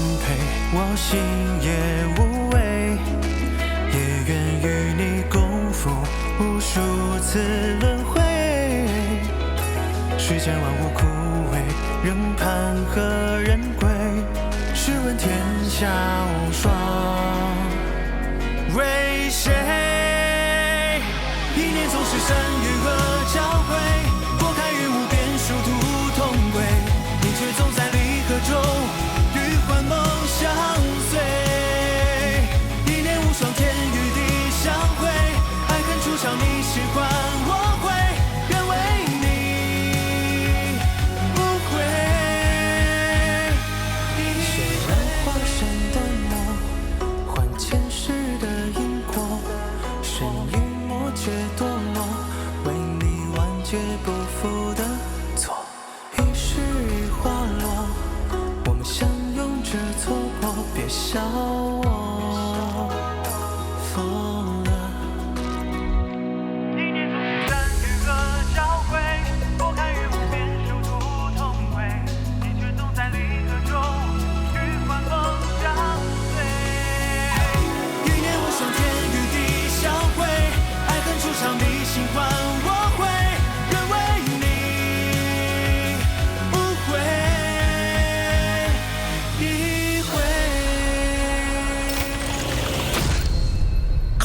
多颠沛，我心也无畏。也愿与你共赴无数次轮回。世间万物枯萎，仍盼何人归？试问天下无双，为谁？一念总是善与恶交汇，拨开云雾便殊途同归。你却总在离合中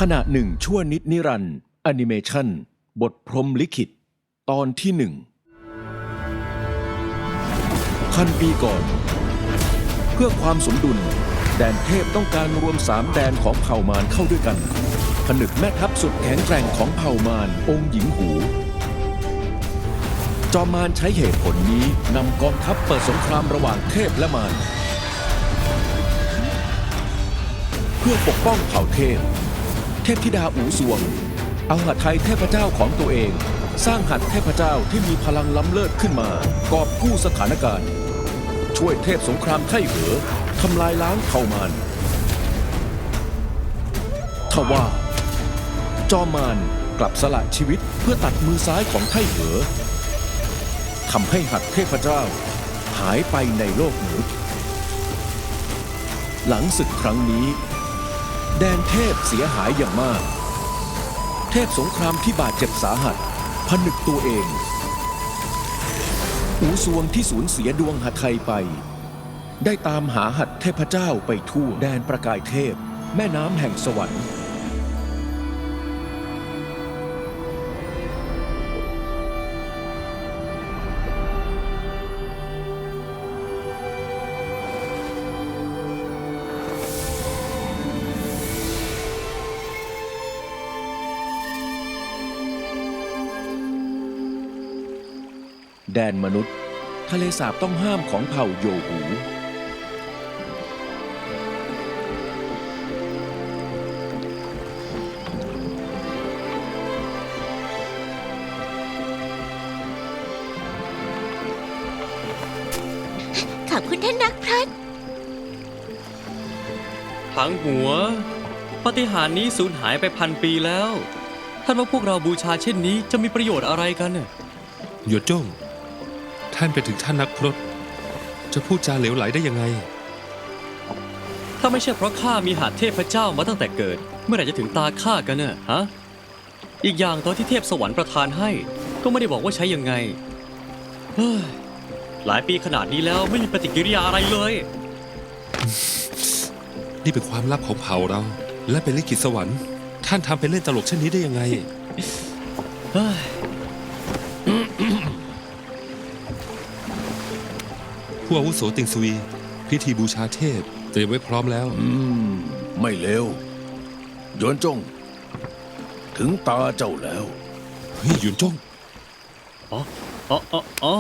ขณะหนึ่งชั่วนิดนิรันด์แอนิเมชันบทพรมลิขิต ตอนที่หนึ่งพันปีก่อน เพื่อความสมดุล แดนเทพต้องการรวมสามแดนของเผ่ามารเข้าด้วยกัน ผนึกแม่ทัพสุดแข็งแกร่งของเผ่ามารองค์หญิงหู จอมมารใช้เหตุผลนี้นำกองทัพเปิดสงครามระหว่างเทพและมารเพื่อปกป้องเผ่าเทพ เทพธิดาอูสวง เอาหัตไทยเทพเจ้าของตัวเอง สร้างหัตถ์เทพเจ้าที่มีพลังล้ำเลิศขึ้นมา กอบกู้สถานการณ์ ช่วยเทพสงครามไถ่เหอทำลายล้างเผ่ามารทว่า จอมมารกลับสละชีวิตเพื่อตัดมือซ้ายของไถ่เหอทำให้หัตถ์เทพเจ้า หายไปในโลกมนุษย์หลังศึกครั้งนี้ แดนเทพเสียหายอย่างมาก เทพสงครามที่บาดเจ็บสาหัส ผนึกตัวเอง อูสวงที่สูญเสียดวงหัไทยไป ได้ตามหาหัตเทพเจ้าไปทั่วแดนประกายเทพ แม่น้ำแห่งสวรรค์ แดนมนุษย์ ทะเลสาบต้องห้ามของเผ่าโยหูขอบคุณท่านนักพรตถังหัวปาฏิหารย์นี้สูญหายไปพันปีแล้ว ท่านว่าพวกเราบูชาเช่นนี้จะมีประโยชน์อะไรกันน่ะ หยวนจ้ง ท่านเป็นถึงท่านนักพรตจะพูดจาเหลวไหลได้ยังไง ถ้าไม่ใช่เพราะข้ามีหาดเทพเจ้ามาตั้งแต่เกิด เมื่อไหร่จะถึงตาข้ากันน่ะฮะ อีกอย่างตอนที่เทพสวรรค์ประทานให้ ก็ไม่ได้บอกว่าใช้ยังไงเฮ้ยหลายปีขนาดนี้แล้วไม่มีปฏิกิริยาอะไรเลย นี่เป็นความลับของเผ่าเรา และเป็นลิขิตสวรรค์ ท่านทำเป็นเล่นตลกเช่นนี้ได้ยังไง เฮ้ย ผู้อาวุโสติงซุย พิธีบูชาเทพเตรียมไว้พร้อมแล้ว อืม ไม่เลวหยวนจง ถึงตาเจ้าแล้ว เฮ้ยหยวนจ้งอ๋ออ๋ออ๋ออ๋อ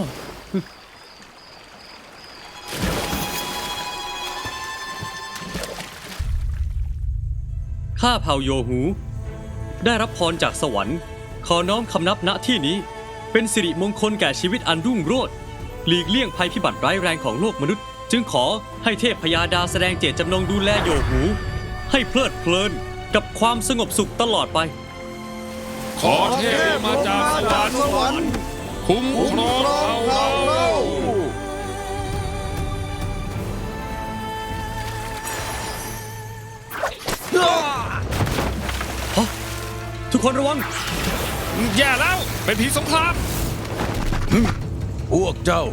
ข้าเผ่าโยหู ได้รับพรจากสวรรค์ ขอน้อมคำนับณที่นี้ เป็นสิริมงคลแก่ชีวิตอันรุ่งโรจน์ หลีกเลี่ยงภัยพิบัติร้ายแรงของโลกมนุษย์ จึงขอให้เทพพยาดาแสดงเจตจำนงดูแลโยหู ให้เพลิดเพลินกับความสงบสุขตลอดไป ขอเทพมาจากสวรรค์คุ้มครองเราเราทุกคนระวัง แย่แล้ว เป็นผีสงคราม พวกเจ้า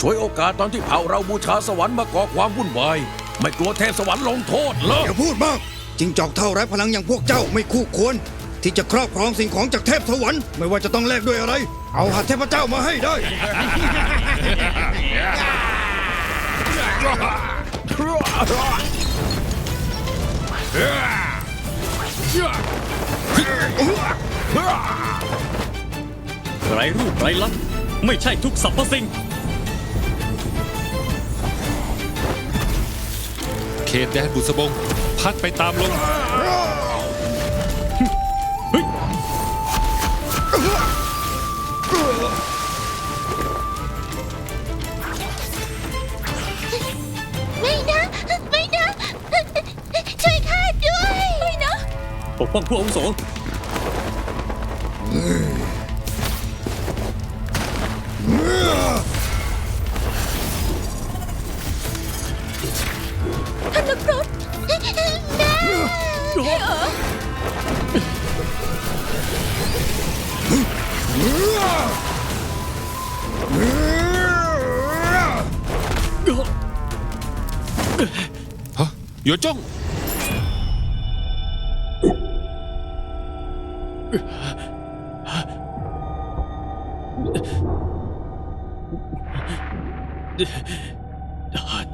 ช่วยโอกาสตอนที่เผ่าเราบูชาสวรรค์มาก่อความวุ่นวาย ไม่กลัวเทพสวรรค์ลงโทษเหรออย่าพูดมากจิงจอกเท่าไร้พลังอย่างพวกเจ้าไม่คู่ควร ที่จะครอบครองสิ่งของจากเทพสวรรค์ไม่ว่าจะต้องแลกด้วยอะไร เอาหัตถ์เทพเจ้ามาให้ได้ไรรูปไรลักษณ์ ไม่ใช่ทุกสรรพสิ่ง เขตแดนบุษบง พัดไปตามลมไม่นะ ไม่นะ ช่วยข้าด้วย ไม่นะ ปกป้องผู้อาวุโส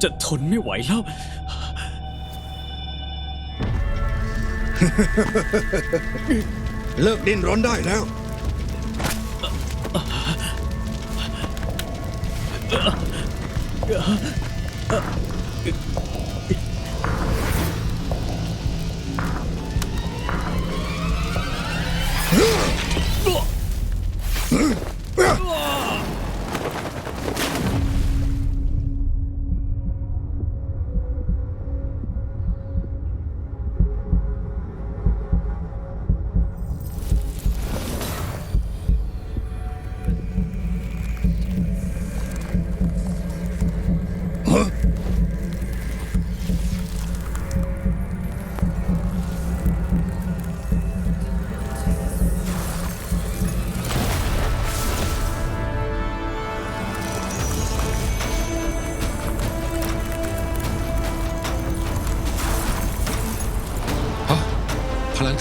จะทนไม่ไหวแล้ว เลิกดิ้นรนได้แล้วฮ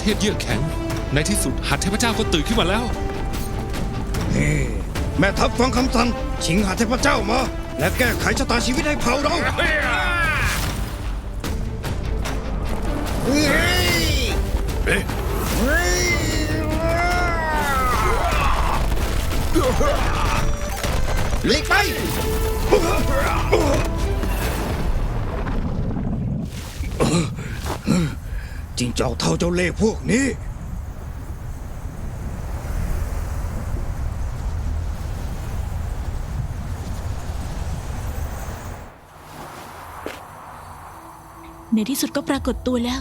พเทพเยือกแข็ง ในที่สุดหัตถ์เทพเจ้าก็ตื่นขึ้นมาแล้วแม่ทัพฟังคำสั่งชิงหาเทพเจ้ามา และแก้ไขชะตาชีวิตให้เผ่าเราหลีกไป จิงจอกเท่าเจ้าเล่ห์พวกนี้ ในที่สุดก็ปรากฏตัวแล้ว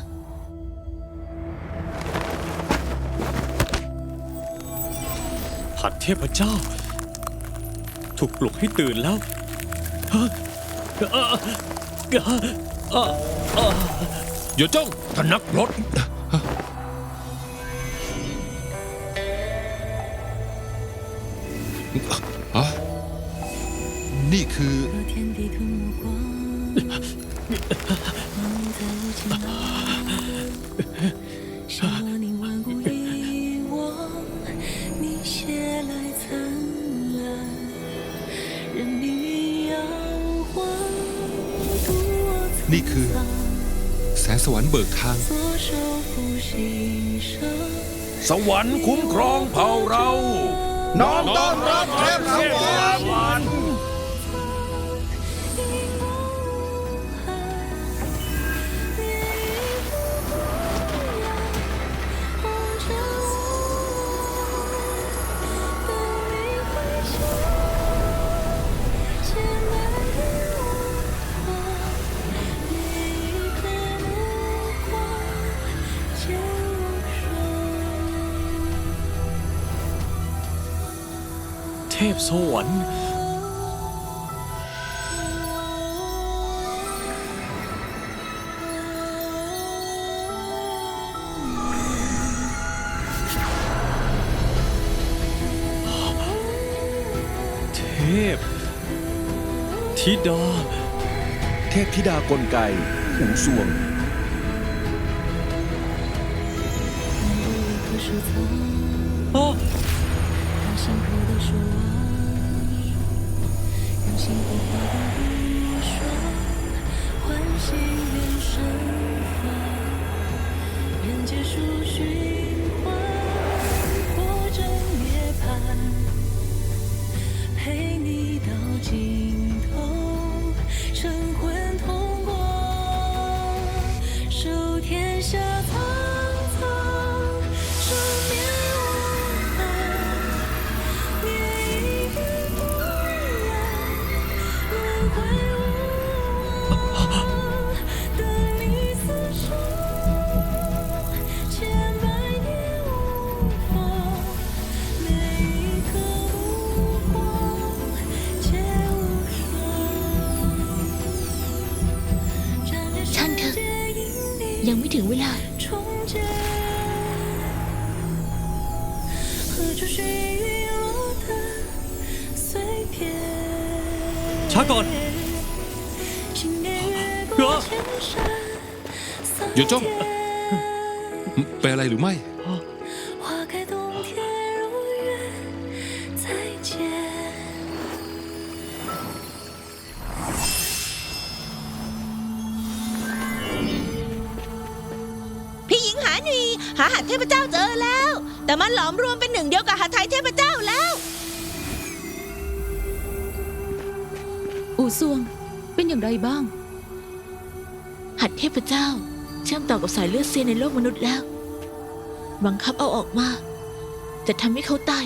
หัดเทพเจ้า ถูกปลุกให้ตื่นแล้วฮะอะอะอะ อย่าจ้องท่านนักรถ นี่คือ นี่คือ สวรรค์เบิกทาง สวรรค์คุ้มครองเผ่าเรา น้อมต้อนรับเทพสวรรค์ พสวรรค์เทพธิดา เทพธิดากลไกอูซวง一心火化作冰，唤醒生。人间。 พี่หญิงหาหนีหาหัดเทพเจ้าเจอแล้ว แต่มันหลอมรวมเป็นหนึ่งเดียวกับหัดไทยเทพเจ้าแล้ว อูซวง เป็นอย่างไรบ้าง หัดเทพเจ้า เชื่อมต่อกับสายเลือดเซียนในโลกมนุษย์แล้ว บังคับเอาออกมา จะทำให้เขาตาย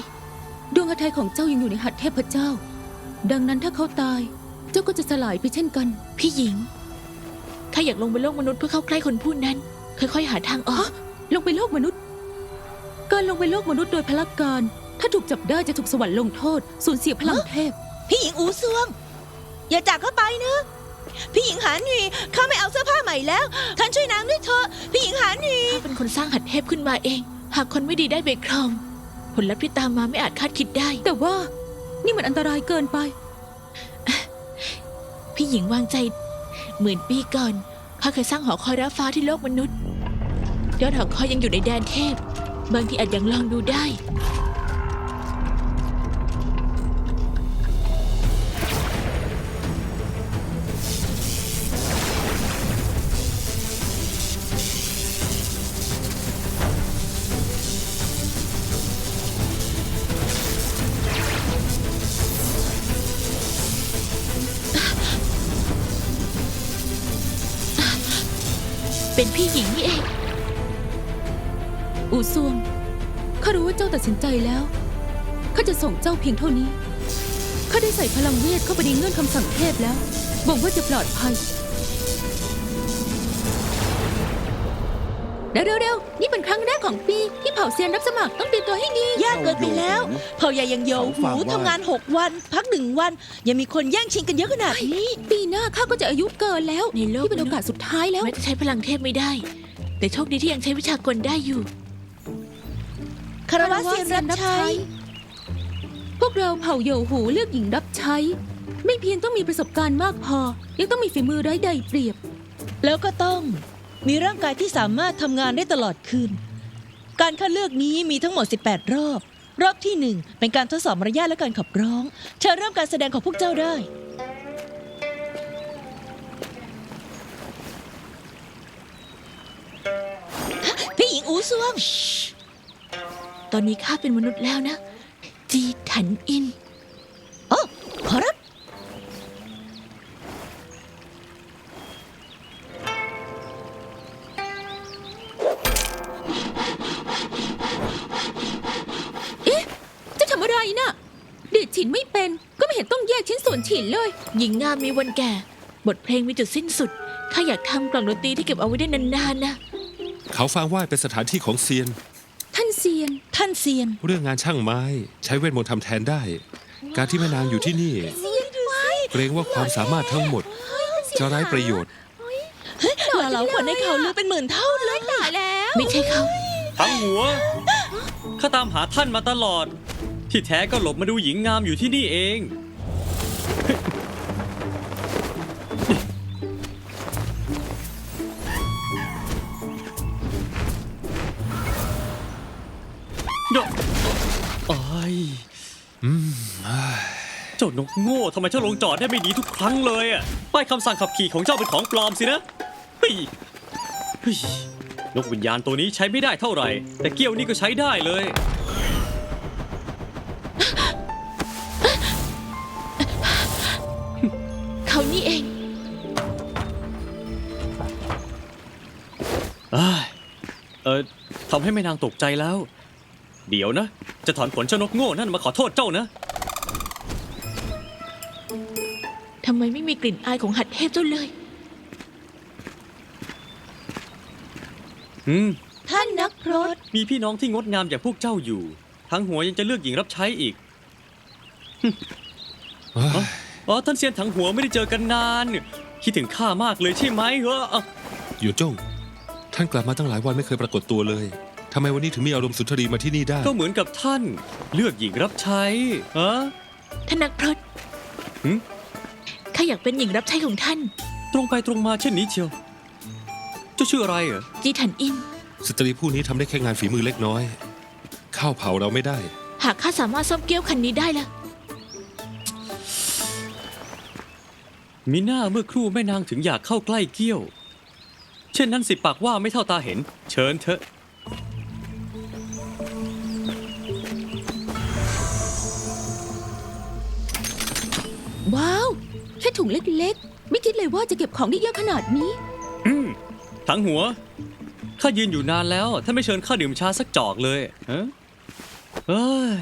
ดวงอาทัยของเจ้ายังอยู่ในหัตถ์เทพเจ้า ดังนั้นถ้าเขาตาย เจ้าก็จะสลายไปเช่นกัน พี่หญิง ถ้าอยากลงบนโลกมนุษย์เพื่อเข้าใกล้คนผู้นั้น ค่อยๆ หาทางออก ลงไปโลกมนุษย์ การลงไปโลกมนุษย์โดยพลักการ ถ้าถูกจับได้จะถูกสวรรค์ลงโทษ สูญเสียพลังเทพ พี่หญิงอูซวง อย่าจากเข้าไปนะ พี่หญิงหาหนีข้าไม่เอาเสื้อผ้าใหม่แล้ว ท่านช่วยนางด้วยเถอะ พี่หญิงหาหนีข้าเป็นคนสร้างหัดเทพขึ้นมาเอง หากคนไม่ดีได้ไปครอง ผลลัพธ์ที่ตามมาไม่อาจคาดคิดได้ แต่ว่า นี่มันอันตรายเกินไป พี่หญิงวางใจหมื่นปีก่อนข้าเคยสร้างหอคอยรับฟ้าที่โลกมนุษย์ ยอดหอคอยยังอยู่ในแดนเทพ บางทีอาจยังลองดูได้ เป็นพี่หญิงนี่เอง อูซวงข้ารู้ว่าเจ้าตัดสินใจแล้ว ข้าจะส่งเจ้าเพียงเท่านี้ ข้าได้ใส่พลังเวทเข้าไปในเงื่อนคำสั่งเทพแล้วบอกว่าจะปลอดภัยเร็วเร็วๆนี่เป็นครั้งแรกของปีที่เผ่าเซียนรับสมัครต้องเตรียมตัวให้ดี ยากเกินไปแล้ว เผ่าใหญ่ยังโยเขาหูฝากว่า ทำงาน 6 วัน พักหนึ่งวัน ยังมีคนแย่งชิงกันเยอะขนาดนี้ ปีหน้าข้าก็จะอายุเกินแล้วในโลก นี่เป็นโอกาสสุดท้ายแล้ว แม้จะใช้พลังเทพไม่ได้ แต่โชคดีที่ยังใช้วิชากลได้อยู่ คารวะเซียนรับใช้ พวกเราเผ่าโยหูเลือกหญิงรับใช้ ไม่เพียงต้องมีประสบการณ์มากพอ ยังต้องมีฝีมือไร้ใดเปรียบ แล้วก็ต้องมีร่างกายที่สามารถทำงานได้ตลอดคืน การคัดเลือกนี้มีทั้งหมด 18 รอบ รอบที่1เป็นการทดสอบมารยาทและการขับร้องเชิญเริ่มการแสดงของพวกเจ้าได้ พี่หญิงอูซวง ตอนนี้ข้าเป็นมนุษย์แล้วนะ จีถันอินอ๋อขอรับเจะทำอะไรนะ่ะดีดฉินไม่เป็น ก็ไม่เห็นต้องแยกชิ้นส่วนฉินเลย หญิงงามมีวันแก่ บทเพลงมีจุดสิ้นสุด ข้าอยากทำกล่องดนตรีที่เก็บเอาไว้ได้นานๆนะ เขาฟางไหว้เป็นสถานที่ของเซียนท่านเซียน ท่านเซียน เรื่องงานช่างไม้ ใช้เวทมนต์ทำแทนได้ การที่แม่นางอยู่ที่นี่เกรงว่าความสามารถทั้งหมด จะไร้ประโยชน์ หล่อเหลากว่าในข่าวลือเป็นหมื่นเท่าเลยตายแล้ว ไม่ใช่เขาทั้งหัว ข้าตามหาท่านมาตลอด ที่แท้ก็หลบมาดูหญิงงามอยู่ที่นี่เอง เจ้านกโง่ทำไมเจ้าลงจอดได้ไม่ดีทุกครั้งเลยอะป้ายคำสั่งขับขี่ของเจ้าเป็นของปลอมสินะเฮ้ยเฮ้ยนกวิญญาณตัวนี้ใช้ไม่ได้เท่าไหร่ แต่เกี้ยวนี่ก็ใช้ได้เลย เขานี่เองอ้ายเออทำให้แม่นางตกใจแล้ว เดี๋ยวนะ จะถอนขนเจ้านกโง่นั่นมาขอโทษเจ้านะ ทำไมไม่มีกลิ่นอายของหัดเทพเจ้าเลย อืม ท่านนักพรตมีพี่น้องที่งดงามอย่างพวกเจ้าอยู่ ทั้งหัวยังจะเลือกหญิงรับใช้อีก อ๋อ ท่านเซียนถังหัวไม่ได้เจอกันนาน คิดถึงข้ามากเลยใช่ไหมเหรออะหยวนจงท่านกลับมาตั้งหลายวันไม่เคยปรากฏตัวเลย ทำไมวันนี้ถึงมีอารมณ์สุนทรีมาที่นี่ได้ ก็เหมือนกับท่านเลือกหญิงรับใช้ฮะ ท่านนักพรตหึ ข้าอยากเป็นหญิงรับใช้ของท่าน ตรงไปตรงมาเช่นนี้เชียว เจ้าชื่ออะไรเหรอ จีถันอิน สตรีผู้นี้ทำได้แค่งานฝีมือเล็กน้อย ข้าวเผาเราไม่ได้ หากข้าสามารถซ่อมเกี้ยวคันนี้ได้ละมีหน้าเมื่อครู่แม่นางถึงอยากเข้าใกล้เกี้ยว เช่นนั้นสิปากว่าไม่เท่าตาเห็น เชิญเถอะ ว้าว แค่ถุงเล็กๆ ไม่คิดเลยว่าจะเก็บของได้เยอะขนาดนี้ อืมทั้งหัว ข้ายืนอยู่นานแล้ว ท่านไม่เชิญข้าดื่มชาสักจอกเลยฮะเอ้ย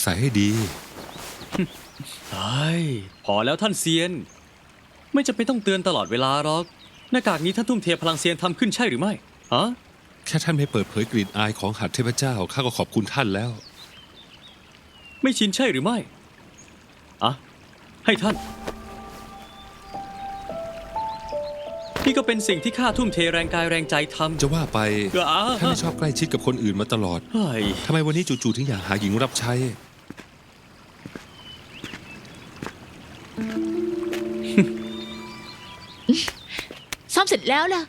ใส่ให้ดีเฮ้ยพอแล้วท่านเซียน ไม่จำเป็นต้องเตือนตลอดเวลาหรอก หน้ากากนี้ท่านทุ่มเทพลังเซียนทำขึ้นใช่หรือไม่ ฮะ แค่ท่านไม่เปิดเผยกลิ่นอายของหัดเทพเจ้าข้าก็ขอบคุณท่านแล้ว ไม่ชินใช่หรือไม่อะ ให้ท่าน นี่ก็เป็นสิ่งที่ข้าทุ่มเทแรงกายแรงใจทำจะว่าไปอะท่านไม่ชอบใกล้ชิดกับคนอื่นมาตลอดเฮ้ยทำไมวันนี้จู่ๆถึงอยากหาหญิงรับใช้ ซ่อมเสร็จแล้วล่ะ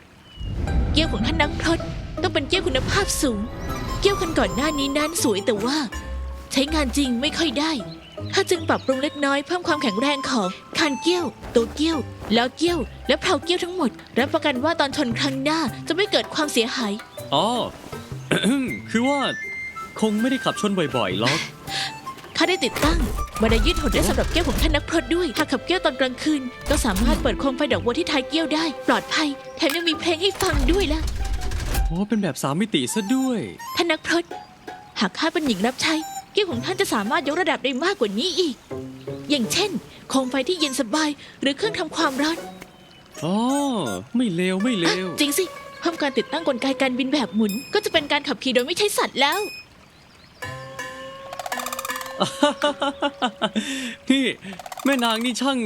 เกี้ยวของท่านนักพรตต้องเป็นเกี้ยวคุณภาพสูง เกี้ยวคันก่อนหน้านี้นั้นสวยแต่ว่า ใช้งานจริงไม่ค่อยได้ ข้าจึงปรับปรุงเล็กน้อยเพิ่มความแข็งแรงของคานเกี้ยวตัวเกี้ยวแล้วเกี้ยว และเพลาเกี้ยวทั้งหมด รับประกันว่าตอนชนครั้งหน้าจะไม่เกิดความเสียหาย อ๋อ คือว่า คงไม่ได้ขับชนบ่อยๆหรอก ข้าได้ติดตั้งบันไดยืดหดได้สำหรับเกี้ยวของท่านนักพรตด้วย หากขับเกี้ยวตอนกลางคืน ก็สามารถเปิดโคมไฟดอกบัวที่ท้ายเกี้ยวได้ ปลอดภัย แถมยังมีเพลงให้ฟังด้วยล่ะ โอ้เป็นแบบสามมิติซะด้วย ท่านนักพรตหากข้าเป็นหญิงรับใช้ เกี้ยวของท่านจะสามารถยกระดับได้มากกว่านี้อีก อย่างเช่นโคมไฟที่เย็นสบายหรือเครื่องทำความร้อนอ๋อไม่เลวไม่เลอะวจริงสิ เพิ่มการติดตั้งกลไกการบินแบบหมุน ก็จะเป็นการขับขี่โดยไม่ใช้สัตว์แล้ว นี่แม่นางนี่ช่าง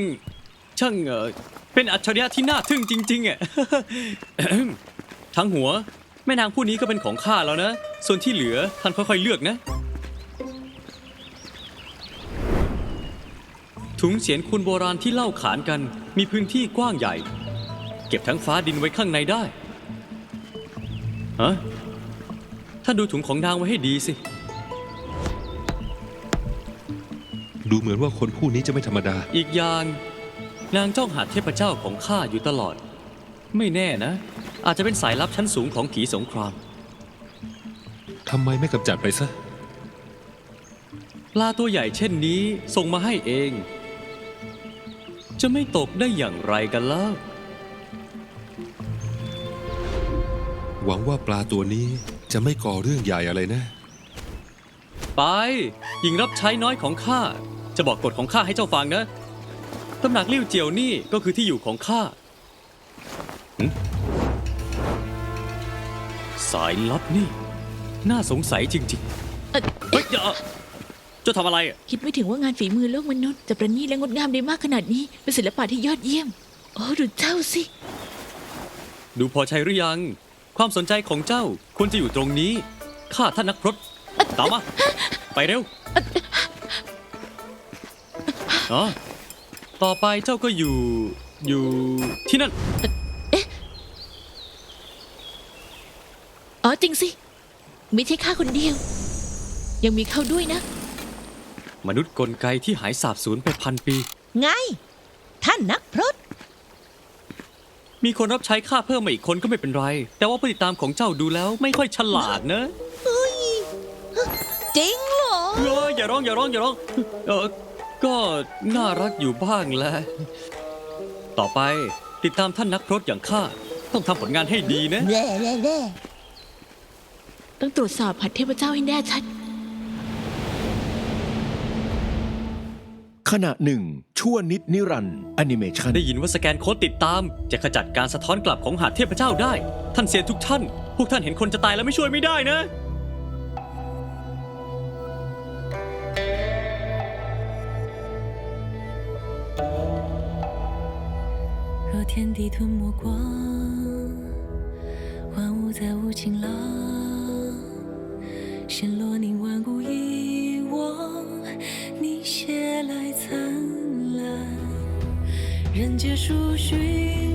ช่างเออเป็นอัจฉริยะที่น่าทึ่งจริงๆอะ ทั้งหัว แม่นางผู้นี้ก็เป็นของข้าแล้วนะ ส่วนที่เหลือท่านค่อยๆเลือกนะ ถุงเสียนคุณโบราณที่เล่าขานกันมีพื้นที่กว้างใหญ่ เก็บทั้งฟ้าดินไว้ข้างในได้ฮะท่านดูถุงของนางไว้ให้ดีสิ ดูเหมือนว่าคนผู้นี้จะไม่ธรรมดา อีกอย่าง นางจ้องหาเทพเจ้าของข้าอยู่ตลอด ไม่แน่นะ อาจจะเป็นสายลับชั้นสูงของผีสงครามทำไมไม่กำจัดไปซะ ปลาตัวใหญ่เช่นนี้ส่งมาให้เอง จะไม่ตกได้อย่างไรกันล่ะ หวังว่าปลาตัวนี้จะไม่ก่อเรื่องใหญ่อะไรนะ ไป หญิงรับใช้น้อยของข้า จะบอกกฎของข้าให้เจ้าฟังนะ ตำหนักลิ่วเจียวนี่ก็คือที่อยู่ของข้าหึสายลับนี่ น่าสงสัยจริงเอ่อๆเฮ้ยอย่าเจ้าทำอะไรอะคิดไม่ถึงว่างานฝีมือโลกมนุษย์จะประณีตและงดงามได้มากขนาดนี้ เป็นศิลปะที่ยอดเยี่ยม โอ้ดูเจ้าสิ ดูพอใช้หรือยัง ความสนใจของเจ้าควรจะอยู่ตรงนี้ ข้าท่านนักพรตตามมา ไปเร็วอ๋อต่อไปเจ้าก็อยู่ อยู่ที่นั่น อ๋อจริงสิ ไม่ใช่ข้าคนเดียว ยังมีเขาด้วยนะ มนุษย์กลไกที่หายสาบสูญไปพันปี ไง ท่านนักพรตมีคนรับใช้ข้าเพิ่มมาอีกคนก็ไม่เป็นไร แต่ว่าพฤติกรรมของเจ้าดูแล้วไม่ค่อยฉลาดนะจริงเหรอเอออย่าร้องอย่าร้องอย่าร้อง เออก็น่ารักอยู่บ้างแหละ ต่อไปติดตามท่านนักพรตอย่างข้าต้องทำผลงานให้ดีนะแร่แร่แร่ต้องตรวจสอบหัดเทพเจ้าให้แน่ชัด ขณะหนึ่ง ชั่วนิดนิรันดร์แอนิเมชัน ได้ยินว่าสแกนโค้ดติดตาม จะขจัดการสะท้อนกลับของหาดเทพเจ้าได้ ท่านเสียนทุกท่าน พวกท่านเห็นคนจะตายแล้วไม่ช่วยไม่ได้นะ 若天地吞没光，万物再无晴朗，陷落凝万古 人间数寻